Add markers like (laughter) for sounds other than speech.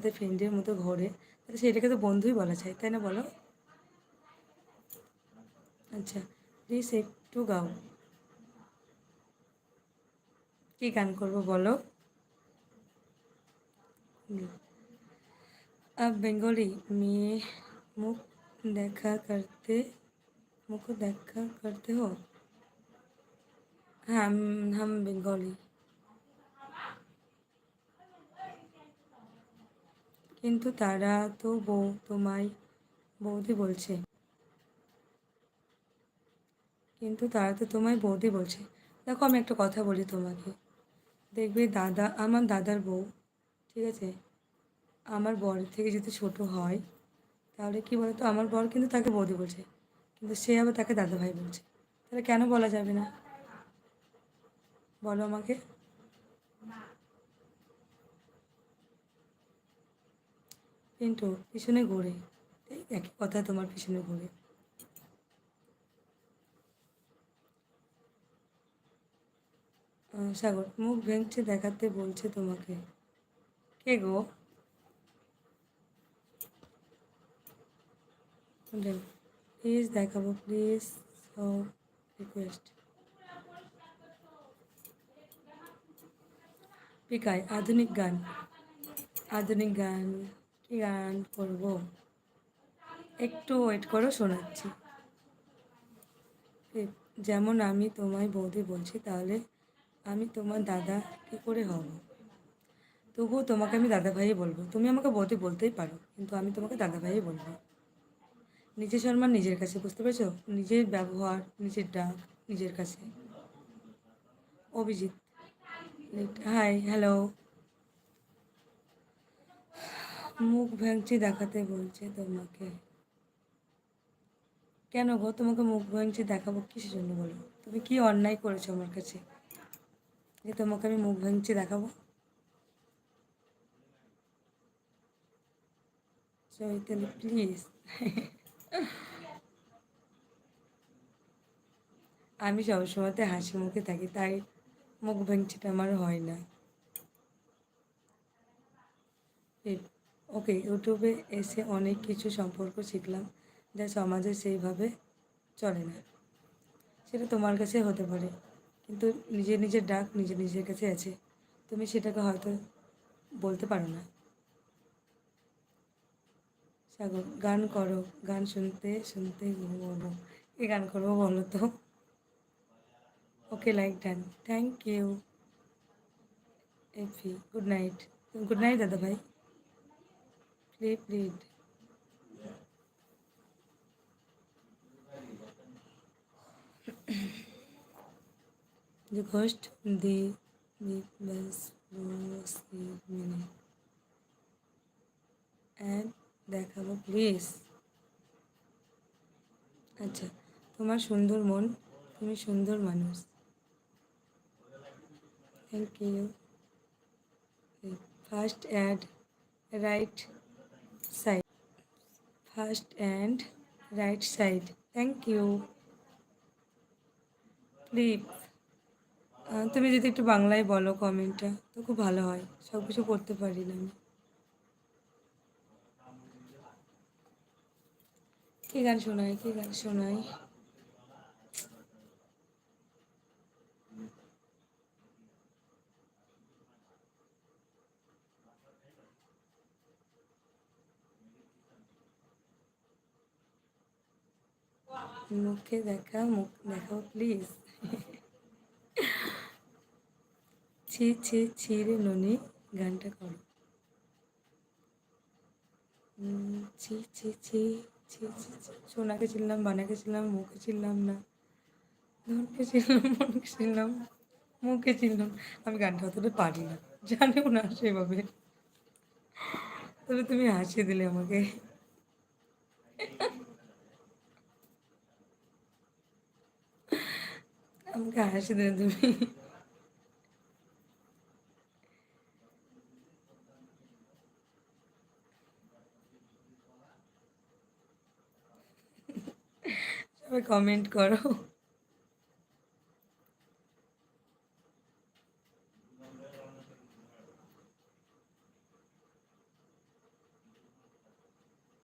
তাদের ফ্রেন্ডের মতো ঘোরে। তাহলে সেটাকে তো বন্ধুই বলা যায়, তাই না বলো? আচ্ছা প্লিজ একটু গাও। কি গান করব বলো? আর বেঙ্গলি, মেয়ে মুখ দেখা করতে, মুখ দেখা করতে হো? হ্যাঁ হাম বেঙ্গলি। কিন্তু তারা তো বউ, তোমায় বৌদি বলছে। কিন্তু তারা তো তোমায় বৌদি বলছে। দেখো আমি একটা কথা বলি তোমাকে। দেখবে দাদা, আমার দাদার বউ, ঠিক আছে? আমার বর থেকে যদি ছোট হয়, তাহলে কি বলতো? আমার বর কিন্তু তাকে বৌদি বলছে। কিন্তু সে আবার তাকে দাদা ভাই বলছে। তাহলে কেন বলা যাবে না? বলো আমাকে। কিন্তু পিছনে ঘুরে একই কথা তোমার পিছনে ঘুরে। সাগর, মুখ ভেঙছে দেখাতে বলছে তোমাকে। কে গো? প্লিজ দেখাবো প্লিজ রিকোয়েস্ট পিকায় আধুনিক গান আধুনিক গান। গান করব। একটু ওয়েট করো, শোনাচ্ছি। যেমন আমি তোমায় বৌদি বলছি, তাহলে আমি তোমার দাদা কী করে হব? তবুও তোমাকে আমি দাদা ভাইই বলব। তুমি আমাকে বৌদি বলতেই পারো, কিন্তু আমি তোমাকে দাদা ভাইই বলব। নিজের সম্মান নিজের কাছে, বুঝতে পেরেছ? নিজের ব্যবহার, নিজের ডাক, নিজের কাছে। অভিজিৎ হাই হ্যালো মুখ ভ্যাংচি দেখাতে বলছে তোমাকে। কেন গো তোমাকে মুখ ভ্যাংচি দেখাবো কিসের জন্য বলো? তুমি কি অন্যায় করেছ আমার কাছে যে তোমাকে আমি মুখ ভ্যাংচি দেখাবো? চৈতালি প্লিজ আমি সবসময়তে হাসি মুখে থাকি, তাই মুখ ভেঙচিটা আমার হয় না। ওকে, ইউটিউবে এসে অনেক কিছু সম্পর্ক শিখলাম, যা সমাজে সেইভাবে চলে না। সেটা তোমার কাছে হতে পারে, কিন্তু নিজের নিজের ডাক নিজের নিজের কাছে আছে, তুমি সেটাকে হয়তো বলতে পারো না। সাগর, গান করো, গান শুনতে শুনতে বলো। কি গান করব বলো তো। Okay, like done. Thank you. এফি, good night. Good night দাদা ভাই play plead (clears throat) The ghost the the bus was minute and দেখাবো প্লিজ আচ্ছা তোমার সুন্দর মন তুমি সুন্দর মানুষ thank you first add right side first and right side thank you প্লিপ তুমি যদি একটু বাংলায় বলো কমেন্টটা তো খুব ভালো হয়। সব কিছু করতে পারি না আমি। কি গান শোনায়, কি গান শোনাই মুখে দেখা, মুখ দেখাও প্লিজ (laughs) ছি ছি ছি রে ননি, গানটা করো। ছি ছি ছি ছি ছি সোনাকে ছিলাম বানাকে ছিলাম মুখে ছিলাম না। ধনকে ছিলাম মনকে ছিলাম মুখে ছিলাম আমি গানটা অতটা পারি না। জানিও না সেভাবে। তবে তুমি হাসি দিলে আমাকে। আমাকে হাসি দিলে তুমি। সবাই কমেন্ট করো।